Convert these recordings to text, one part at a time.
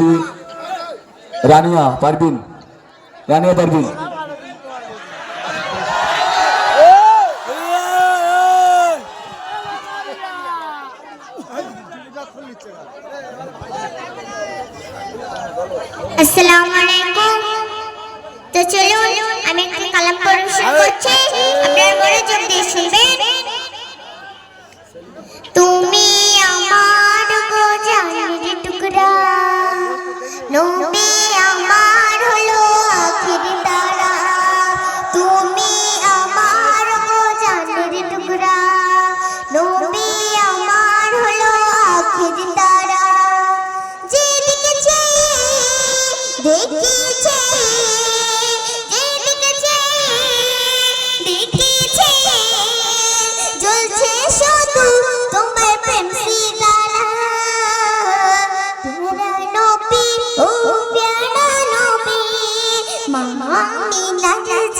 সভাপতি রানিয়া পারবিন রানিয়া পারবিন আসসালামু আলাইকুম তো চলুন, আমি একটু কালাম পরিবেশন করছি। আপনারা মনোযোগ দিয়ে শুনবেন। তো Mommy, la la.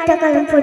கட்டகளும் பொடி